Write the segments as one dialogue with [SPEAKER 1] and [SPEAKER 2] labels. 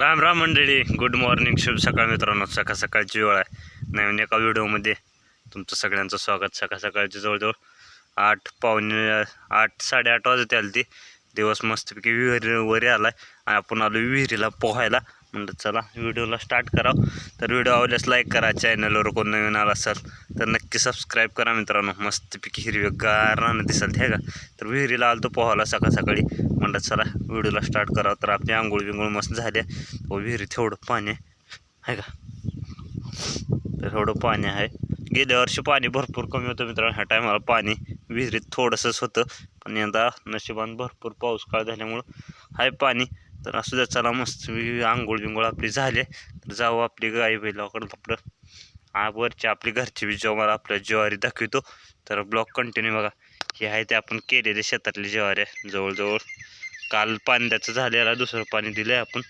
[SPEAKER 1] राम राम मंडळी good morning शुभ सकाळ मित्रांनो सकाळ सकाळची वेळ आहे. नवीन एका व्हिडिओमध्ये तुमचं सगळ्यांचं स्वागत. सकाळ सकाळची जवळजवळ आठ पावणे आठ साडेआठ वाजत आली ती दिवस मस्तपैकी विहिरी वरी आला आणि आपण आलो विहिरीला पोहायला. म्हणलं चला व्हिडिओला स्टार्ट करावं. तर व्हिडिओ आवडल्यास लाईक करा चॅनलवर कोण नवीन आला असाल तर नक्की सबस्क्राईब करा मित्रांनो. मस्तपैकी हिरवीगार राहणं दिसाल हे का? तर विहिरीला आलो तो पोहायला सकाळ सकाळी. म्हणलं चला व्हिडिओला स्टार्ट करावं तर आपली आंघोळ बिंगोळ मस्त झाल्या व विहिरीत एवढं पाणी आहे का? तर एवढं पाणी आहे. गेल्या वर्षी पाणी भरपूर कमी होतं मित्रांनो. ह्या टायमाला पाणी विहिरीत थोडंसंच होतं. पण यंदा नशिबान भरपूर पाऊस काळ झाल्यामुळं आहे पाणी. तर असू द्या चला मस्त आंघोळ बिंघोळ आपली झाले. तर जाऊ आपली गाई बैलाकडं आपलं. आ आपली घरची बी जेव्हा आपल्या ज्वारी दाखवितो. तर ब्लॉक कंटिन्यू बघा. हे आहे ते आपण केलेले शेतातली ज्वारी आहे जवळजवळ. काल पाण्याचं झालेला दुसरं पाणी दिलं आहे आपण.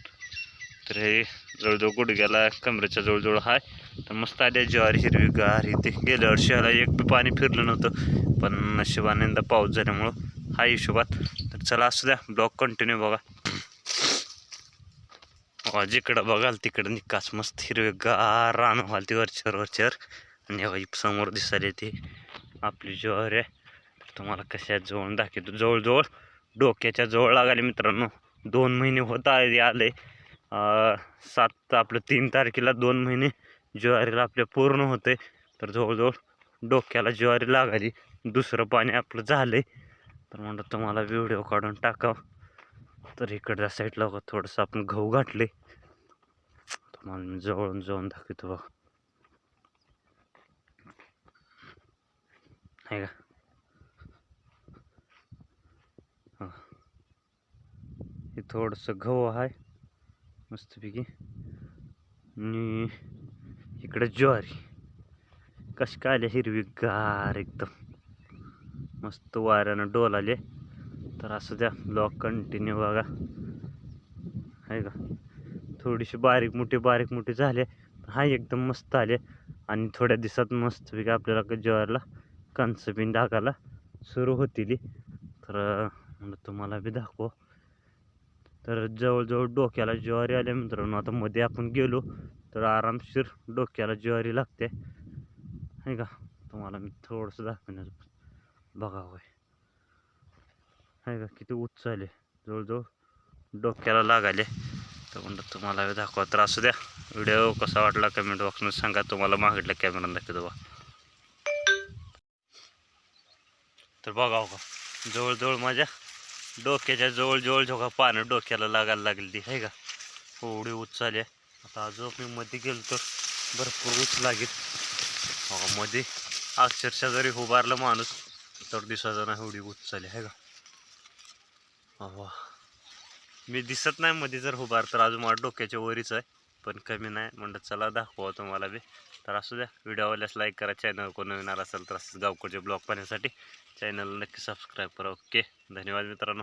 [SPEAKER 1] तर हे जवळजवळ गुडघ्याला कमरेच्या जवळजवळ आहे तर मस्त आल्या ज्वारी हिरवीगार इथे गेल्या वर्षी ह्याला एक बी पाणी फिरलं नव्हतं. पण नशिबाने यंदा पाऊस झाल्यामुळं हा हिशोबात. तर चला असू द्या ब्लॉक कंटिन्यू बघा. जिकडं बघाल तिकडं निकास मस्त हिरवेगार रान व्हाल ते वरचर वरचर आणि हे समोर दिसायला ती आपली ज्वारी आहे. तर तुम्हाला कशा जवळ दाखवतो. जवळजवळ डोक्याच्या जवळ लागाले मित्रांनो दोन महिने होत आहे आले. सात आपलं तीन तारखेला दोन महिने ज्वारीला आपल्या पूर्ण होते तर जवळजवळ डोक्याला ज्वारी लागाली दुसरं पाणी आपलं झालंय. तर म्हणलं तुम्हाला व्हिडिओ काढून टाकावं. तर इकडच्या साईडला बघा थोडंसं आपण गहू गाठले तुम्हाला मी जवळून जाऊन दाखवतो बघा. आहे का? हे. थोडंसं गहू आहे मस्तपैकी. आणि इकडे ज्वारी. कशी काय आली हिरवी गार एकदम. मस्त वाऱ्यानं डोल आले तर असं द्या ब्लॉग कंटिन्यू बघा. आहे का? थोडीशी बारीक मोठी बारीक मोठी झाले. हा एकदम मस्त आले. आणि थोड्या दिवसात मस्तपैकी आपल्याला ज्वारला ज्वारीला कणसं बिन सुरू होतील. तर तुम्हाला बी दाखव. तर जवळजवळ डोक्याला ज्वारी आल्या मित्रांनो. आता मध्ये आपण गेलो तर आरामशीर डोक्याला ज्वारी लागते. आहे का? तुम्हाला मी थोडंसं दाखवण्याचं बघा होय नाही का किती उच्च आले जवळजवळ डोक्याला लागाले तर म्हणलं तुम्हाला दाखवा तर असू द्या. व्हिडिओ कसा वाटला कमेंट बॉक्समध्ये सांगा. तुम्हाला मागितलं कॅमेरा दाखवतो बा तर बघा का जवळजवळ माझ्या डोक्याच्या जवळजवळ झोका पानं डोक्याला लागायला लागली ती आहे का? एवढी उच्च आली आहे आता अजून मी मध्ये गेलो तर भरपूर उच्च लागेल. मध्ये अक्षरशः जरी उभारलं माणूस तर दिसायचं नाही एवढी उच्च आली आहे का? वा मी दिसत नाही मध्ये जर उभार तर अजून माझ्या डोक्याच्या वरीच आहे. पण कमी नाही. म्हणलं चला दाखवा तुम्हाला बी. तर असू द्या. व्हिडिओ आवडल्यास लाईक करा. चॅनल कोण नवीन आला असेल तर असंच गावकडचे ब्लॉग पाहण्यासाठी. चॅनलला नक्की सबस्क्राईब करा. ओके धन्यवाद मित्रांनो.